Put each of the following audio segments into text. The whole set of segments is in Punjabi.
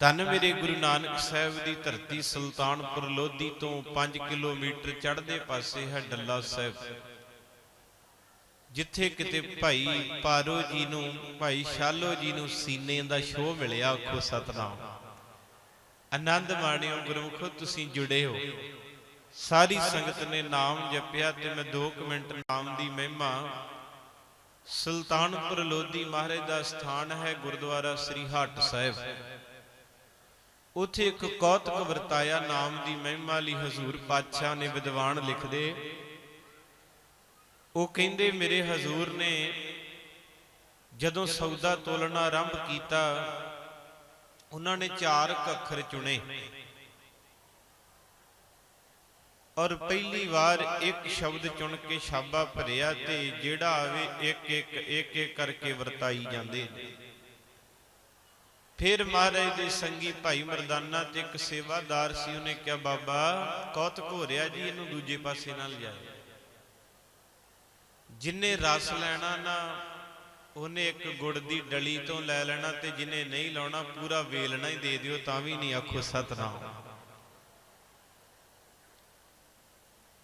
ਧੰਨ ਮੇਰੇ ਗੁਰੂ ਨਾਨਕ ਸਾਹਿਬ ਦੀ ਧਰਤੀ ਸੁਲਤਾਨਪੁਰ ਲੋਧੀ ਤੋਂ 5 ਕਿਲੋਮੀਟਰ ਚੜ੍ਹਦੇ ਪਾਸੇ ਹੈ ਡੱਲਾ ਸਾਹਿਬ। ਜਿੱਥੇ ਕਿਤੇ ਭਾਈ ਪਾਰੋ ਜੀ ਨੂੰ ਭਾਈ ਸ਼ਾਲੋ ਜੀ ਨੂੰ ਸੀਨੇ ਦਾ ਸ਼ੋਅ ਮਿਲਿਆ ਆਖੋ ਸਤਨਾਮ। ਆਨੰਦ ਮਾਣਿਓ ਗੁਰਮੁਖੋ ਤੁਸੀਂ ਜੁੜੇ ਹੋ। ਸਾਰੀ ਸੰਗਤ ਨੇ ਨਾਮ ਜਪਿਆ ਤੇ ਮੈਂ 2 ਮਿੰਟ ਨਾਮ ਦੀ ਮਹਿਮਾ ਸੁਲਤਾਨਪੁਰ ਲੋਧੀ ਮਹਾਰਾਜ ਦਾ ਸਥਾਨ ਹੈ ਗੁਰਦੁਆਰਾ ਸ੍ਰੀ ਹੱਟ ਸਾਹਿਬ। ਉਥੇ ਇੱਕ ਕੌਤਕ ਵਰਤਾਇਆ ਨਾਮ ਦੀ ਮਹਿਮਾ ਲਈ ਹਜ਼ੂਰ ਪਾਤਸ਼ਾਹ ਨੇ ਵਿਦਵਾਨ ਲਿਖਦੇ, ਉਹ ਕਹਿੰਦੇ, ਮੇਰੇ ਹਜ਼ੂਰ ਨੇ ਜਦੋਂ ਸੌਦਾ ਤੋਲਣਾ ਆਰੰਭ ਕੀਤਾ, ਉਹਨਾਂ ਨੇ ਚਾਰ ਕੁ ਅੱਖਰ ਚੁਣੇ ਔਰ ਪਹਿਲੀ ਵਾਰ ਇੱਕ ਸ਼ਬਦ ਚੁਣ ਕੇ ਛਾਬਾ ਭਰਿਆ ਤੇ ਜਿਹੜਾ ਆਵੇ ਇੱਕ ਇੱਕ ਇੱਕ ਇੱਕ ਕਰਕੇ ਵਰਤਾਈ ਜਾਂਦੇ ਨੇ। ਫਿਰ ਮਹਾਰਾਜ ਦੇ ਸੰਗੀ ਭਾਈ ਮਰਦਾਨਾ ਤੇ ਇੱਕ ਸੇਵਾਦਾਰ ਸੀ, ਉਹਨੇ ਕਿਹਾ, ਬਾਬਾ ਕੌਤ ਘੋਰਿਆ ਜੀ, ਇਹਨੂੰ ਦੂਜੇ ਪਾਸੇ ਨਾਲ ਲਿਜਾਓ। ਜਿਨੇ ਰਸ ਲੈਣਾ ਨਾ, ਉਹਨੇ ਇੱਕ ਗੁੜ ਦੀ ਡਲੀ ਤੋਂ ਲੈ ਲੈਣਾ ਤੇ ਜਿਨੇ ਨਹੀਂ ਲਾਉਣਾ, ਪੂਰਾ ਵੇਲਣਾ ਹੀ ਦੇ ਦਿਓ, ਤਾਂ ਵੀ ਨਹੀਂ ਆਖੋ ਸਤਨਾਮ।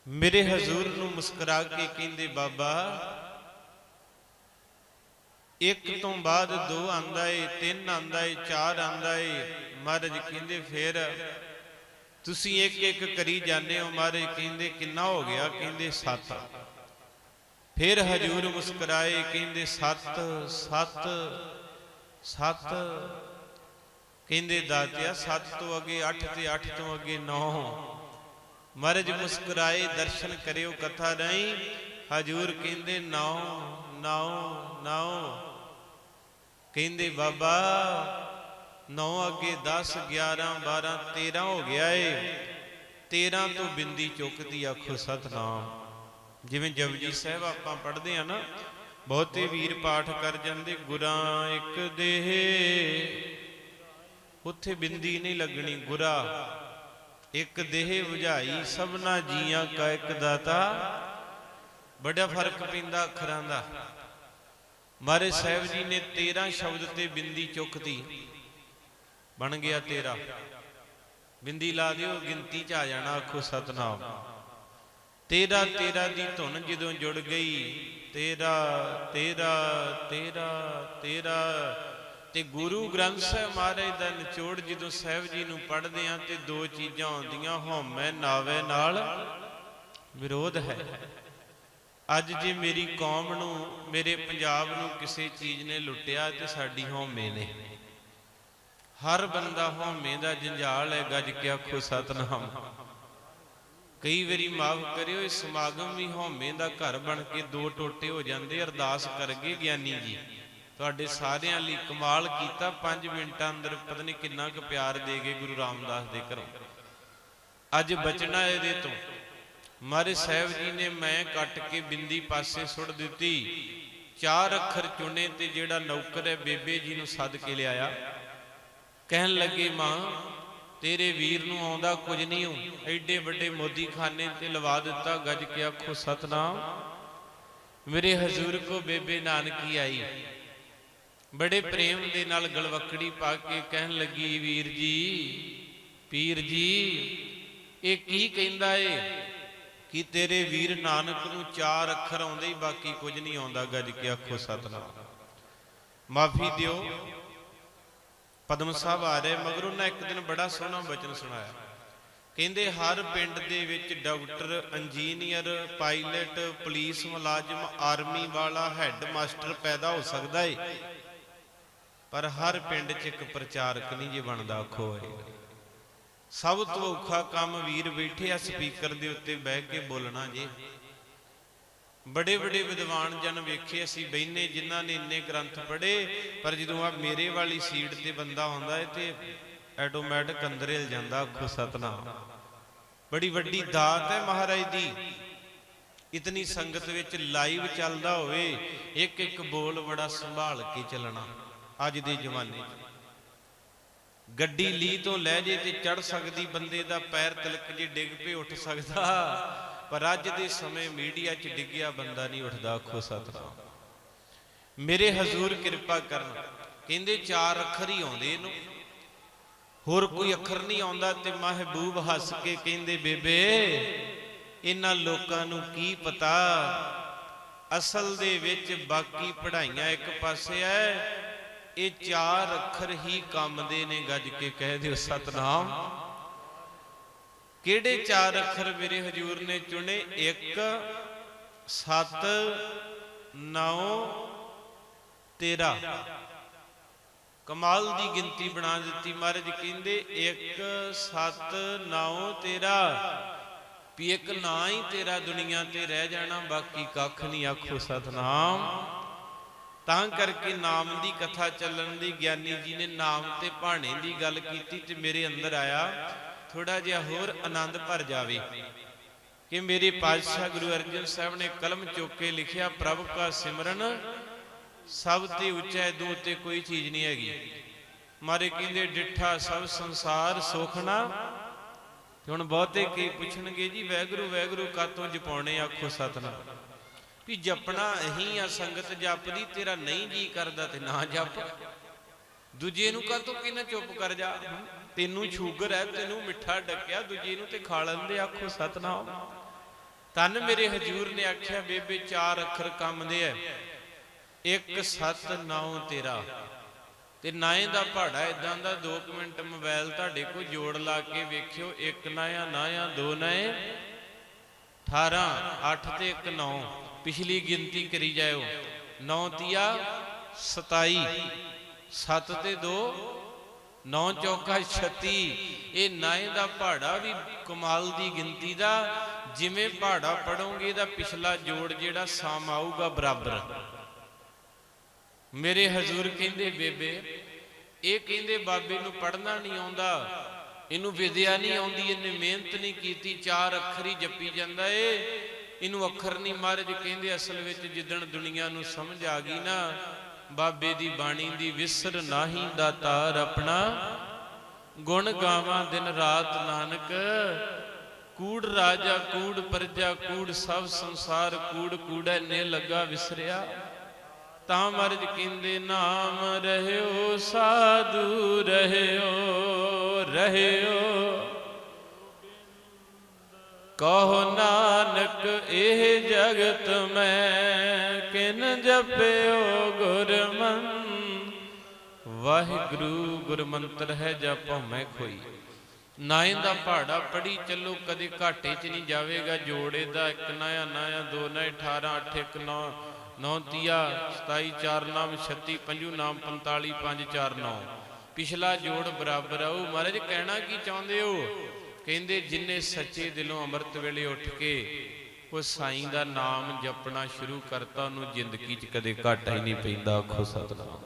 ਮੇਰੇ ਹਜ਼ੂਰ ਨੂੰ ਮੁਸਕਰਾ ਕੇ ਕਹਿੰਦੇ, ਬਾਬਾ ਇੱਕ ਤੋਂ ਬਾਅਦ ਦੋ ਆਂਦਾ ਏ, ਤਿੰਨ ਆਂਦਾ ਏ, ਚਾਰ ਆਂਦਾ ਏ। ਮਹਾਰਾਜ ਕਹਿੰਦੇ, ਫਿਰ ਤੁਸੀਂ ਇੱਕ ਇੱਕ ਕਰੀ ਜਾਂਦੇ ਹੋ। ਮਹਾਰਾਜ ਕਹਿੰਦੇ, ਕਿੰਨਾ ਹੋ ਗਿਆ? ਕਹਿੰਦੇ, ਸੱਤ ਫਿਰ ਹਜੂਰ ਮੁਸਕਰਾਏ, ਕਹਿੰਦੇ, ਸੱਤ ਸੱਤ ਸੱਤ। ਕਹਿੰਦੇ, ਦਾਤਿਆ, ਸੱਤ ਤੋਂ ਅੱਗੇ 8 ਤੇ 8 ਤੋਂ ਅੱਗੇ 9 ਮਹਾਰਾਜ ਮੁਸਕਰਾਏ, ਦਰਸ਼ਨ ਕਰਿਓ ਕਥਾ ਨਹੀਂ ਹਜੂਰ ਕਹਿੰਦੇ 9 9 9 ਕਹਿੰਦੇ, ਬਾਬਾ 9 ਅੱਗੇ 10 11 12 13 ਹੋ ਗਿਆ ਏ। 13 ਤੋਂ ਬਿੰਦੀ ਚੁੱਕਦੀ ਆਖੋ ਸਤਨਾਮ। ਜਿਵੇਂ ਜਪਜੀ ਸਾਹਿਬ ਆਪਾਂ ਪੜ੍ਹਦੇ ਆ ਨਾ, ਬਹੁਤੇ ਵੀਰ ਪਾਠ ਕਰ ਜਾਂਦੇ, ਗੁਰਾਂ ਇੱਕ ਦੇਹ। ਉੱਥੇ ਬਿੰਦੀ ਨਹੀਂ ਲੱਗਣੀ, ਗੁਰਾ, ਇੱਕ ਦੇਹ 부ਝਾਈ ਸਭਨਾ ਜੀਆਂ ਕਾ ਇੱਕ ਦਾਤਾ। ਬੜਾ ਫ਼ਰਕ ਪੈਂਦਾ ਅੱਖਰਾਂ ਦਾ। ਮਹਾਰਾਜ ਸਾਹਿਬ ਜੀ ਨੇ 13 ਸ਼ਬਦ ਤੇ ਬਿੰਦੀ ਚੁੱਕਦੀ ਬਣ ਗਿਆ 13 ਬਿੰਦੀ ਲਾ ਦਿਓ, ਗਿਣਤੀ ਚ ਆ ਜਾਣਾ, ਆਖੋ ਸਤਨਾਮ। 13 13 ਦੀ ਧੁਨ ਜਦੋਂ ਜੁੜ ਗਈ 13 13 13 13 ਤੇ ਗੁਰੂ ਗ੍ਰੰਥ ਸਾਹਿਬ ਮਹਾਰਾਜ ਦਾ ਨਿਚੋੜ ਜਦੋਂ ਸਾਹਿਬ ਜੀ ਨੂੰ ਪੜ੍ਹਦੇ ਆ ਤੇ ਦੋ ਚੀਜ਼ਾਂ ਆਉਂਦੀਆਂ, ਹਉਮੈ ਨਾਵੇ ਨਾਲ ਵਿਰੋਧ ਹੈ। ਅੱਜ ਜੇ ਮੇਰੀ ਕੌਮ ਨੂੰ, ਮੇਰੇ ਪੰਜਾਬ ਨੂੰ ਕਿਸੇ ਚੀਜ਼ ਨੇ ਲੁੱਟਿਆ ਤੇ ਸਾਡੀ ਹਉਮੈ ਨੇ। ਹਰ ਬੰਦਾ ਹਉਮੈ ਦਾ ਜੰਜਾਲ ਹੈ, ਗੱਜ ਕੇ ਆਖੋ ਸਤਨਾਮ। ਕਈ ਵਾਰੀ ਮਾਫ ਕਰਿਓ, ਇਹ ਸਮਾਗਮ ਵੀ ਹਉਮੈ ਦਾ ਘਰ ਬਣ ਕੇ ਦੋ ਟੋਟੇ ਹੋ ਜਾਂਦੇ, ਅਰਦਾਸ ਕਰਗੇ ਗਿਆਨੀ ਜੀ। ਤੁਹਾਡੇ ਸਾਰਿਆਂ ਲਈ ਕਮਾਲ ਕੀਤਾ 5 ਮਿੰਟਾਂ ਅੰਦਰ ਪਤਾ ਨਹੀਂ ਕਿੰਨਾ ਕੁ ਪਿਆਰ ਦੇ ਗਏ ਗੁਰੂ ਰਾਮਦਾਸ ਦੇ ਘਰੋਂ। ਅੱਜ ਬਚਣਾ ਇਹਦੇ ਤੋਂ। ਮਾਰੇ ਸਾਹਿਬ ਜੀ ਨੇ ਮੈਂ ਕੱਟ ਕੇ ਬਿੰਦੀ ਪਾਸੇ ਸੁੱਟ ਦਿੱਤੀ। ਚਾਰ ਅੱਖਰ ਚੁਣੇ ਤੇ ਜਿਹੜਾ ਨੌਕਰ ਹੈ ਬੇਬੇ ਜੀ ਨੂੰ ਸੱਦ ਕੇ ਲਿਆਇਆ। ਕਹਿਣ ਲੱਗੇ, ਮਾਂ, ਤੇਰੇ ਵੀਰ ਨੂੰ ਆਉਂਦਾ ਕੁਝ ਨਹੀਂ ਹੋ। ਐਡੇ ਵੱਡੇ ਮੋਦੀ ਖਾਨੇ ਤੇ ਲਵਾ ਦਿੱਤਾ ਗੱਜ ਕੇ ਆਖੋ, ਸਤਨਾਮ, ਮੇਰੇ ਹਜ਼ੂਰ ਕੋ ਬੇਬੇ ਨਾਨਕੀ ਆਈ। ਬੜੇ ਪ੍ਰੇਮ ਦੇ ਨਾਲ ਗਲਵਕੜੀ ਪਾ ਕੇ ਕਹਿਣ ਲੱਗੀ, ਵੀਰ ਜੀ, ਪੀਰ ਜੀ, ਇਹ ਕੀ ਕਹਿੰਦਾ ਏ? ਕਿ ਤੇਰੇ ਵੀਰ ਨਾਨਕ ਨੂੰ ਚਾਰ ਅੱਖਰ ਆਉਂਦੇ ਹੀ ਬਾਕੀ ਕੁਝ ਨਹੀਂ ਆਉਂਦਾ, ਗੱਜ ਕੇ ਆਖੋ ਸਤਨਾਮ। ਮਾਫੀ ਦਿਓ। ਪਦਮ ਸਾਹਿਬ ਆ ਰਹੇ, ਮਗਰ ਉਹਨਾਂ ਇੱਕ ਦਿਨ ਬੜਾ ਸੋਹਣਾ ਬਚਨ ਸੁਣਾਇਆ। ਕਹਿੰਦੇ, ਹਰ ਪਿੰਡ ਦੇ ਵਿੱਚ ਡਾਕਟਰ, ਇੰਜੀਨੀਅਰ, ਪਾਇਲਟ, ਪੁਲਿਸ ਮੁਲਾਜ਼ਮ, ਆਰਮੀ ਵਾਲਾ ਹੈੱਡ ਮਾਸਟਰ ਪੈਦਾ ਹੋ ਸਕਦਾ ਏ। ਪਰ ਹਰ ਪਿੰਡ 'ਚ ਇੱਕ ਪ੍ਰਚਾਰਕ ਨਹੀਂ ਜੇ ਬਣਦਾ, ਆਖੋ ਹੋਏਗਾ ਸਭ ਤੋਂ ਔਖਾ ਕੰਮ ਵੀਰ ਬੈਠੇ ਆ ਸਪੀਕਰ ਦੇ ਉੱਤੇ ਬਹਿ ਕੇ ਬੋਲਣਾ ਜੇ। ਬੜੇ ਬੜੇ ਵਿਦਵਾਨ ਜਨ ਵੇਖੇ, ਅਸੀਂ ਬੈਨੇ ਜਿਨ੍ਹਾਂ ਨੇ ਇੰਨੇ ਗ੍ਰੰਥ ਪੜ੍ਹੇ, ਪਰ ਜਦੋਂ ਆ ਮੇਰੇ ਵਾਲੀ ਸੀਟ ਤੇ ਬੰਦਾ ਆਉਂਦਾ ਹੈ ਤੇ ਆਟੋਮੈਟਿਕ ਅੰਦਰ ਹਿਲ ਜਾਂਦਾ ਆਖੋ ਸਤਨਾਮ। ਬੜੀ ਵੱਡੀ ਦਾਤ ਹੈ ਮਹਾਰਾਜ ਦੀ। ਇਤਨੀ ਸੰਗਤ ਵਿੱਚ ਲਾਈਵ ਚੱਲਦਾ ਹੋਵੇ ਇੱਕ ਇੱਕ ਬੋਲ ਬੜਾ ਸੰਭਾਲ ਕੇ ਚੱਲਣਾ ਅੱਜ ਦੇ ਜ਼ਮਾਨੇ 'ਚ। ਗੱਡੀ ਲੀ ਤੋਂ ਲੈ ਜੇ ਤੇ ਚੜ ਸਕਦੀ ਬੰਦੇ ਦਾ ਪੈਰ ਤਿਲਕ ਜੇ ਡਿੱਗ ਪਏ, ਉੱਠ ਸਕਦਾ। ਪਰ ਅੱਜ ਦੇ ਸਮੇਂ ਮੀਡੀਆ 'ਚ ਡਿੱਗਿਆ ਬੰਦਾ ਨਹੀਂ ਉੱਠਦਾ ਖੋ ਸਤਨਾਮ। ਮੇਰੇ ਹਜ਼ੂਰ ਕਿਰਪਾ ਕਰਨ, ਕਹਿੰਦੇ ਚਾਰ ਅੱਖਰ ਹੀ ਆਉਂਦੇ ਇਹਨੂੰ। ਹੋਰ ਕੋਈ ਅੱਖਰ ਨਹੀਂ ਆਉਂਦਾ ਤੇ ਮਹਿਬੂਬ ਹੱਸ ਕੇ ਕਹਿੰਦੇ, ਬੇਬੇ, ਇਹਨਾਂ ਲੋਕਾਂ ਨੂੰ ਕੀ ਪਤਾ? ਅਸਲ ਦੇ ਵਿੱਚ ਬਾਕੀ ਪੜ੍ਹਾਈਆਂ ਇੱਕ ਪਾਸੇ ਐ ਇਹ ਚਾਰ ਅੱਖਰ ਹੀ ਕੰਮ ਦੇ ਨੇ, ਗੱਜ ਕੇ ਕਹਿ ਦਿਓ ਸਤਨਾਮ। ਕਿਹੜੇ ਚਾਰ ਅੱਖਰ ਮੇਰੇ ਹਜੂਰ ਨੇ ਚੁਣੇ? 1 7 9 13 ਕਮਾਲ ਦੀ ਗਿਣਤੀ ਬਣਾ ਦਿੱਤੀ ਮਹਾਰਾਜ ਕਹਿੰਦੇ 1 7 9 13 ਵੀ ਇੱਕ ਨਾ ਹੀ ਤੇਰਾ ਦੁਨੀਆ ਤੇ ਰਹਿ ਜਾਣਾ, ਬਾਕੀ ਕੱਖ ਨਹੀਂ, ਆਖੋ ਸਤਨਾਮ। ਤਾਂ ਕਰਕੇ ਨਾਮ ਦੀ ਕਥਾ ਚੱਲਣ ਦੀ ਗਿਆਨੀ ਜੀ ਨੇ ਨਾਮ ਤੇ ਭਾਣੇ ਦੀ ਗੱਲ ਕੀਤੀ ਤੇ ਮੇਰੇ ਅੰਦਰ ਆਇਆ ਥੋੜਾ ਜਿਹਾ ਹੋਰ ਆਨੰਦ ਭਰ ਜਾਵੇ। ਕਿ ਮੇਰੇ ਪਾਤਸ਼ਾਹ ਗੁਰੂ ਅਰਜਨ ਸਾਹਿਬ ਨੇ ਕਲਮ ਚੁੱਕ ਕੇ ਲਿਖਿਆ, ਪ੍ਰਭ ਕਾ ਸਿਮਰਨ, ਸਭ ਤੇ ਉੱਚਾ ਹੈ ਦੂਰ ਤੇ ਕੋਈ ਚੀਜ਼ ਨਹੀਂ ਹੈਗੀ। ਮਾਰੇ ਕਹਿੰਦੇ, ਡਿੱਠਾ ਸਭ ਸੰਸਾਰ ਸੁਖਣਾ। ਹੁਣ ਬਹੁਤੇ ਕੀ ਪੁੱਛਣਗੇ ਜੀ, ਵੈਗਰੂ ਵੈਗਰੂ ਕਾਤੋਂ ਜਪਾਉਣੇ ਆਖੋ ਸਤਨਾਮ। ਵੀ ਜਪਣਾ ਅਹੀਂ ਆ ਸੰਗਤ ਜਪਦੀ, ਤੇਰਾ ਨਹੀਂ ਜੀ ਕਰਦਾ ਤੇ ਨਾ ਜਪ। ਦੂਜੇ ਨੂੰ ਕਾਤੋਂ ਕਿਨਾ ਚੁੱਪ ਕਰ ਜਾ? ਤੈਨੂੰ ਸ਼ੂਗਰ ਹੈ, ਤੈਨੂੰ ਮਿੱਠਾ ਡੱਕਿਆ, ਦੂਜੇ ਨੂੰ ਤੇ ਖਾ ਲੈਂਦੇ ਆਖੋ ਸਤਨਾਮ। ਤਨ ਮੇਰੇ ਹਜੂਰ ਨੇ ਆਖਿਆ, ਬੇਬੇ ਚਾਰ ਅੱਖਰ ਕੰਮ ਦੇ ਐ। 1 7 9 ਤੇਰਾ। ਤੇ ਨਾਏ ਦਾ ਪਹਾੜਾ ਇਦਾਂ ਦਾ 2 ਮਿੰਟ ਮੋਬਾਈਲ ਤੁਹਾਡੇ ਕੋਲ ਜੋੜ ਲਾ ਕੇ ਵੇਖਿਓ, ਇੱਕ ਨਾਇਆ ਨਾਇਆ, ਦੋ ਨਾਏ। 18 8 ਤੇ 1 9 ਪਿਛਲੀ ਗਿਣਤੀ ਕਰੀ ਜਾਇਓ। 9 ਤੀਆ 27 7 ਤੇ 2 9 ਚੌਕਾ 36 ਇਹ ਨਾਏ ਦਾ ਪਹਾੜਾ ਵੀ ਕਮਾਲ ਦੀ ਗਿਣਤੀ ਦਾ, ਜਿਵੇਂ ਪਹਾੜਾ ਪੜੋਗੇ ਇਹਦਾ ਪਿਛਲਾ ਜੋੜ ਜਿਹੜਾ ਸਾਮ ਆਊਗਾ ਬਰਾਬਰ। ਮੇਰੇ ਹਜ਼ੂਰ ਕਹਿੰਦੇ, ਬੇਬੇ, ਇਹ ਕਹਿੰਦੇ ਬਾਬੇ ਨੂੰ ਪੜਨਾ ਨਹੀਂ ਆਉਂਦਾ। ਇਹਨੂੰ ਵਿਦਿਆ ਨਹੀਂ ਆਉਂਦੀ, ਇਹਨੇ ਮਿਹਨਤ ਨਹੀਂ ਕੀਤੀ, ਚਾਰ ਅੱਖਰੀ ਹੀ ਜੱਪੀ ਜਾਂਦਾ ਏ। ਇਹਨੂੰ ਅੱਖਰ ਨਹੀਂ ਮਹਾਰਾਜ ਕਹਿੰਦੇ, ਅਸਲ ਵਿੱਚ ਜਿੱਦਣ ਦੁਨੀਆ ਨੂੰ ਸਮਝ ਆ ਗਈ ਨਾ, ਬਾਬੇ ਦੀ ਬਾਣੀ ਦੀ ਵਿਸਰ ਨਾਹੀ ਦਾ ਤਾਰ ਆਪਣਾ ਗੁਣ ਗਾਵਾਂ ਦਿਨ ਰਾਤ ਨਾਨਕ। ਕੂੜ ਰਾਜਾ, ਕੂੜ ਪਰਜਾ, ਕੂੜ ਸਭ ਸੰਸਾਰ, ਕੂੜ ਕੂੜੈ ਨੇ ਲੱਗਾ ਵਿਸਰਿਆ। ਤਾਂ ਮਰਜ ਕਹਿੰਦੇ, ਨਾਮ ਰਹਿਓ, ਸਾਧੂ, ਰਹਿਓ ਰਹਿਓ। ਕਹੋ ਨਾਨਕ, ਇਹ ਜਗਤ ਮੈਂ ਕਿਨ ਜਪਿਓ ਗੁਰਮਨ ਵਾਹਿਗੁਰੂ, ਗੁਰਮੰਤਰ ਹੈ ਜਪੋ ਮੈਂ ਖੋਈ। ਨਾਇਨ ਦਾ ਪਹਾੜਾ ਪੜੀ ਚੱਲੋ, ਕਦੇ ਘਾਟੇ 'ਚ ਨਹੀਂ ਜਾਵੇਗਾ। ਜੋੜੇ ਦਾ ਇੱਕ ਨਾਇਆ ਨਾਇਆ ਦੋ ਨਾ 18 8 1 9 9 ਤੀਆ 27 4 ਨਾਮ 36 ਪੰਜੂ ਨਾਮ 45 5 4 9 ਪਿਛਲਾ ਜੋੜ ਬਰਾਬਰ ਆਉ ਮਹਾਰਾਜ, ਕਹਿਣਾ ਕੀ ਚਾਹੁੰਦੇ ਹੋ? ਕਹਿੰਦੇ ਜਿਨੇ ਸੱਚੇ ਦਿਲੋਂ ਅੰਮ੍ਰਿਤ ਵੇਲੇ ਉੱਠ ਕੇ ਉਹ ਸਾਈਂ ਦਾ ਨਾਮ ਜਪਣਾ ਸ਼ੁਰੂ ਕਰਤਾ, ਉਹਨੂੰ ਜ਼ਿੰਦਗੀ 'ਚ ਕਦੇ ਘਾਟਾ ਹੀ ਨਹੀਂ ਪੈਂਦਾ, ਆਖੋ ਸਤਨਾਮ।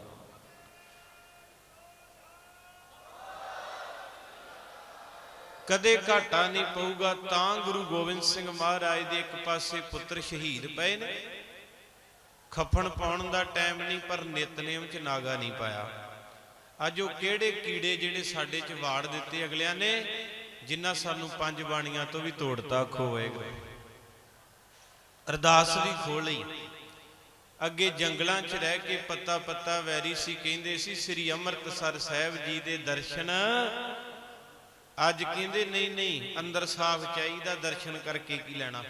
ਕਦੇ ਘਾਟਾ ਨਹੀਂ ਪਊਗਾ, ਤਾਂ ਗੁਰੂ ਗੋਬਿੰਦ ਸਿੰਘ ਮਹਾਰਾਜ ਦੇ ਇੱਕ ਪਾਸੇ ਪੁੱਤਰ ਸ਼ਹੀਦ ਪਏ ਨੇ। ਖੱਫਣ ਪਾਉਣ ਦਾ ਟਾਈਮ ਨਹੀਂ, ਪਰ ਨਿਤਨੇਮ ਚ ਨਾਗਾ ਨਹੀਂ ਪਾਇਆ। ਅੱਜ ਉਹ ਕਿਹੜੇ ਕੀੜੇ ਜਿਹੜੇ ਸਾਡੇ ਚ ਵਾੜ ਦਿੱਤੇ ਅਗਲਿਆਂ ਨੇ? ਜਿਨ੍ਹਾਂ ਸਾਨੂੰ ਪੰਜ ਬਾਣੀਆਂ ਤੋਂ ਵੀ ਤੋੜਤਾ ਖੋਏਗਾ ਅਰਦਾਸ ਵੀ ਖੋਲ ਲਈ। ਅੱਗੇ ਜੰਗਲਾਂ 'ਚ ਰਹਿ ਕੇ ਪੱਤਾ ਪੱਤਾ ਵੈਰੀ ਸੀ, ਕਹਿੰਦੇ ਸੀ, ਸ੍ਰੀ ਅੰਮ੍ਰਿਤਸਰ ਸਾਹਿਬ ਜੀ ਦੇ ਦਰਸ਼ਨ ਅੱਜ ਕਹਿੰਦੇ, ਨਹੀਂ ਨਹੀਂ, ਅੰਦਰ ਸਾਫ਼ ਚਾਹੀਦਾ ਦਰਸ਼ਨ ਕਰਕੇ ਕੀ ਲੈਣਾ?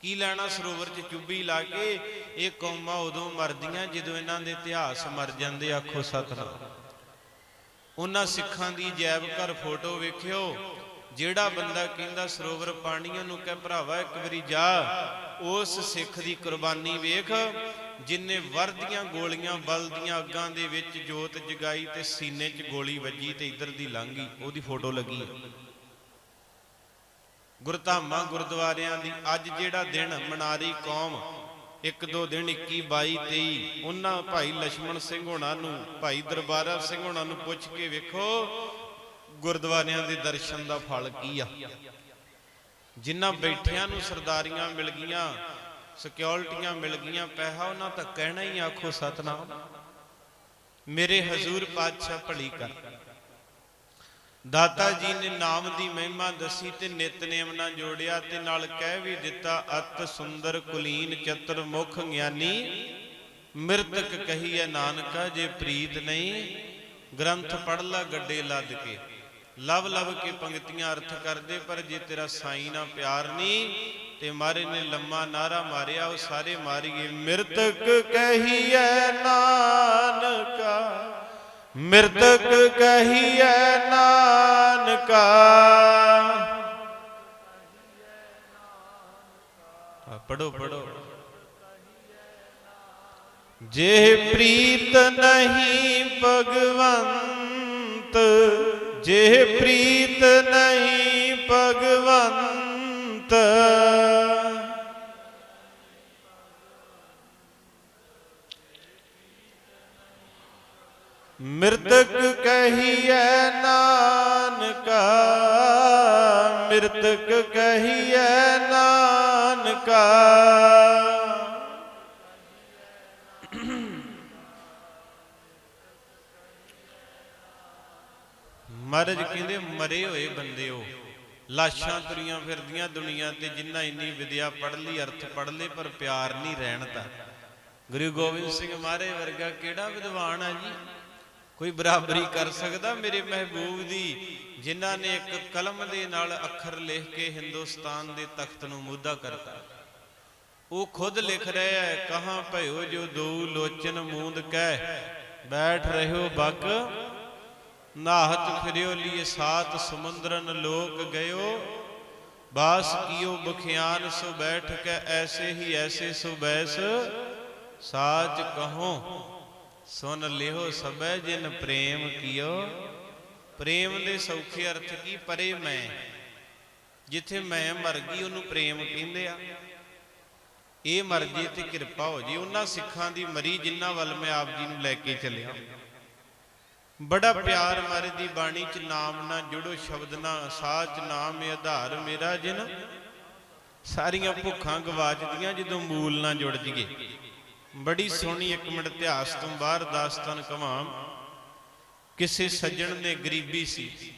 ਕੀ ਲੈਣਾ? ਸਰੋਵਰ 'ਚ ਚੁੱਭੀ ਲਾ ਕੇ ਇਹ ਕੌਮਾਂ ਉਦੋਂ ਮਰਦੀਆਂ ਜਦੋਂ ਇਹਨਾਂ ਦੇ ਇਤਿਹਾਸ ਮਰ ਜਾਂਦੇ, ਆਖੋ ਸਤਨਾਮ। ਉਹਨਾਂ ਸਿੱਖਾਂ ਦੀ ਜੈਬ ਘਰ ਫੋਟੋ ਵੇਖਿਓ, ਜਿਹੜਾ ਬੰਦਾ ਕਹਿੰਦਾ, ਸਰੋਵਰ ਪਾਣੀਆਂ ਨੂੰ ਕਹਿ ਭਰਾਵਾ, ਇੱਕ ਵਾਰੀ ਜਾ, ਉਸ ਸਿੱਖ ਦੀ ਕੁਰਬਾਨੀ ਵੇਖ, ਜਿਨੇ ਵਰਦੀਆਂ ਗੋਲੀਆਂ, ਬਲਦੀਆਂ ਅੱਗਾਂ ਦੇ ਵਿੱਚ ਜੋਤ ਜਗਾਈ ਤੇ ਸੀਨੇ 'ਚ ਗੋਲੀ ਵੱਜੀ ਤੇ ਇੱਧਰ ਦੀ ਲੰਘੀ ਉਹਦੀ ਫੋਟੋ ਲੱਗੀ ਹੈ। ਗੁਰਧਾਮਾਂ ਗੁਰਦੁਆਰਿਆਂ ਦੀ ਅੱਜ ਜਿਹੜਾ ਦਿਨ ਮਨਾਰੀ ਕੌਮ ਇੱਕ ਦੋ ਦਿਨ 21 22 23 ਉਹਨਾਂ ਭਾਈ ਲక్ష్మణ ਸਿੰਘ ਹੋਣਾ ਨੂੰ, ਭਾਈ ਦਰਬਾਰਾ ਸਿੰਘ ਹੋਣਾ ਨੂੰ ਪੁੱਛ ਕੇ ਵੇਖੋ, ਗੁਰਦੁਆਰਿਆਂ ਦੇ ਦਰਸ਼ਨ ਦਾ ਫਲ ਕੀ ਆ? ਜਿਨ੍ਹਾਂ ਬੈਠਿਆਂ ਨੂੰ ਸਰਦਾਰੀਆਂ ਮਿਲ ਗਈਆਂ, ਸਿਕਿਉਰਿਟੀਆਂ ਮਿਲ ਗਈਆਂ, ਪੈਸਾ ਉਹਨਾਂ ਤਾਂ ਕਹਿਣਾ ਹੀ ਆਖੋ ਸਤਨਾਮ। ਮੇਰੇ ਹਜ਼ੂਰ ਪਾਤਸ਼ਾਹ ਭਲੀ ਕਰ। ਦਾਤਾ ਜੀ ਨੇ ਨਾਮ ਦੀ ਮਹਿਮਾ ਦੱਸੀ ਤੇ ਨਿਤਨੇਮ ਨਾਲ ਜੋੜਿਆ ਤੇ ਨਾਲ ਕਹਿ ਵੀ ਦਿੱਤਾ ਅਤ ਸੁੰਦਰ, ਕੁਲੀਨ, ਚਤੁਰ, ਮੁਖ ਗਿਆਨੀ, ਮਿਰਤਕ ਕਹੀਐ ਨਾਨਕਾ, ਜੇ ਪ੍ਰੀਤ ਨਹੀਂ, ਗ੍ਰੰਥ ਪੜ ਲਾ ਗੱਡੇ ਲੱਦ ਕੇ। ਲਵ ਲਵ ਕੇ ਪੰਕਤੀਆਂ ਅਰਥ ਕਰਦੇ, ਪਰ ਜੇ ਤੇਰਾ ਸਾਈਂ ਨਾਲ ਪਿਆਰ ਨਹੀਂ, ਤੇ ਮਾਰੇ ਨੇ ਲੰਮਾ ਨਾਰਾ ਮਾਰਿਆ, ਉਹ ਸਾਰੇ ਮਾਰੀਏ, ਮਿਰਤਕ ਕਹੀਐ ਨਾਨਕਾ। ਮਿਰਤਕ ਕਹੀਐ ਨਾਨਕਾ। ਪੜੋ ਪੜੋ ਜੇ ਪ੍ਰੀਤ ਨਹੀਂ ਭਗਵੰਤ ਜੇ ਪ੍ਰੀਤ ਮਿਰਤਕ ਕਹੀਐ ਨਾਨਕਾ। ਮਹਾਰਾਜ ਕਹਿੰਦੇ, ਮਰੇ ਹੋਏ ਬੰਦੇ ਬੰਦਿਓ, ਲਾਸ਼ਾਂ ਤੁਰੀਆਂ ਫਿਰਦੀਆਂ ਦੁਨੀਆ ਤੇ ਜਿੰਨਾ ਇੰਨੀ ਵਿਦਿਆ ਪੜ੍ਹ ਲਈ, ਅਰਥ ਪੜ੍ਹ ਲਏ, ਪਰ ਪਿਆਰ ਨਹੀਂ ਰਹਿਣ ਤਾਂ ਗੁਰੂ ਗੋਬਿੰਦ ਸਿੰਘ ਮਹਾਰਾਜ ਵਰਗਾ ਕਿਹੜਾ ਵਿਦਵਾਨ ਆ ਜੀ? ਕੋਈ ਬਰਾਬਰੀ ਕਰ ਸਕਦਾ ਮੇਰੇ ਮਹਿਬੂਬ ਦੀ, ਜਿਨ੍ਹਾਂ ਨੇ ਇੱਕ ਕਲਮ ਦੇ ਨਾਲ ਅੱਖਰ ਲਿਖ ਕੇ ਹਿੰਦੁਸਤਾਨ ਦੇ ਤਖਤ ਨੂੰ ਮੁੱਦਾ ਕਰਤਾ। ਉਹ ਖੁਦ ਲਿਖ ਰਿਹਾ ਹੈ, ਕਹਾਂ ਭਇਓ ਜੋ ਦੋ ਲੋਚਨ ਮੂੰਦ ਕਹਿ, ਬੈਠ ਰਹਿਓ ਬਗ ਨਾਹਤ ਫਿਰਿਓ ਲਈ ਸਾਤ ਸਮੁੰਦਰਨ ਲੋਕ ਗਇਓ, ਬਾਸ ਕੀਓ ਬਖਿਆਨ ਸੋ ਬੈਠ ਕੇ, ਐਸੇ ਹੀ ਐਸੇ ਸੋ ਬੈਸ, ਸਾਚ ਕਹੋ। ਸੁਨ ਲਿਓ ਸਭੈ ਜਿਨ ਪ੍ਰੇਮ ਕੀਓ। ਪ੍ਰੇਮ ਦੇ ਸੌਖੇ ਅਰਥ ਕੀ ਪਰੇ ਮੈਂ? ਜਿੱਥੇ ਮੈਂ ਮਰ ਗਈ ਉਹਨੂੰ ਪ੍ਰੇਮ ਕਹਿੰਦੇ ਆ। ਇਹ ਮਰਜ਼ੀ ਤੇ ਕਿਰਪਾ ਹੋ ਜੀ। ਉਹਨਾਂ ਸਿੱਖਾਂ ਦੀ ਮਰੀ ਜਿਨ੍ਹਾਂ ਵੱਲ ਮੈਂ ਆਪ ਜੀ ਨੂੰ ਲੈ ਕੇ ਚੱਲਿਆ। ਬੜਾ ਪਿਆਰ ਮਾਰੇ ਦੀ ਬਾਣੀ ਚ ਨਾਮ ਨਾ ਜੁੜੋ, ਸ਼ਬਦ ਨਾ ਸਾਚ ਨਾਮ ਏ ਆਧਾਰ ਮੇਰਾ ਜਿਨ। ਸਾਰੀਆਂ ਭੁੱਖਾਂ ਗਵਾਚਦੀਆਂ ਜਦੋਂ ਮੂਲ ਨਾ ਜੁੜ ਜੀਏ। ਬੜੀ ਸੋਹਣੀ ਇੱਕ ਮਿੰਟ ਇਤਿਹਾਸ ਤੋਂ ਬਾਹਰ ਦਾਸਤਾਨ ਕਵਾਂ। ਕਿਸੇ ਸੱਜਣ ਨੇ ਗਰੀਬੀ ਸੀ।